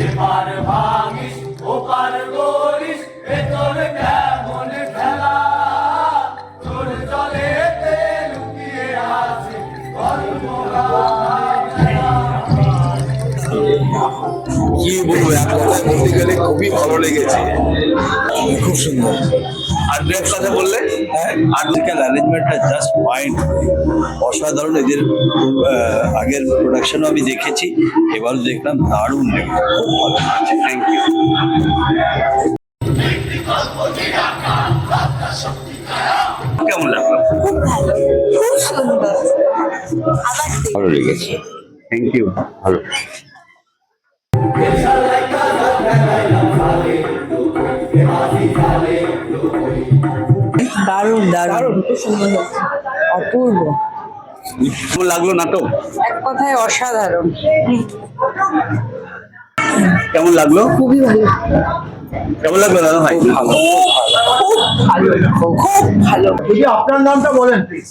এবার ভাঙিস ওপার করিস ভেতর কেমন খেলা? তোর জলেতে লুকিয়ে আছে কি বলব এক কথায় বলতে গেলে খুবই ভালো লেগেছে। খুব সুন্দর। আর ব্রেক কথা বললে হ্যাঁ? আর্টিক্যাল অ্যারেঞ্জমেন্টটা জাস্ট মাইন্ড অসাধারণ এদের আগের প্রোডাকশনও আমি দেখেছি এবারও দেখলাম দারুণ লেগেছে খুব ভালো থ্যাংক ইউ কেমন লাগল? খুব ভালো খুব সুন্দর। ভালো লেগেছে। থ্যাংক ইউ ভালো। দারুণ দারুণ। অপূর্ব। কেমন লাগল নাটক এক কথায় অসাধারণ। কেমন লাগল? খুবই ভালো। কেমন লাগল দাদা ভাই? ভালো। খুব ভালো। খুব ভালো। যদি আপনার নামটা বলেন প্লিজ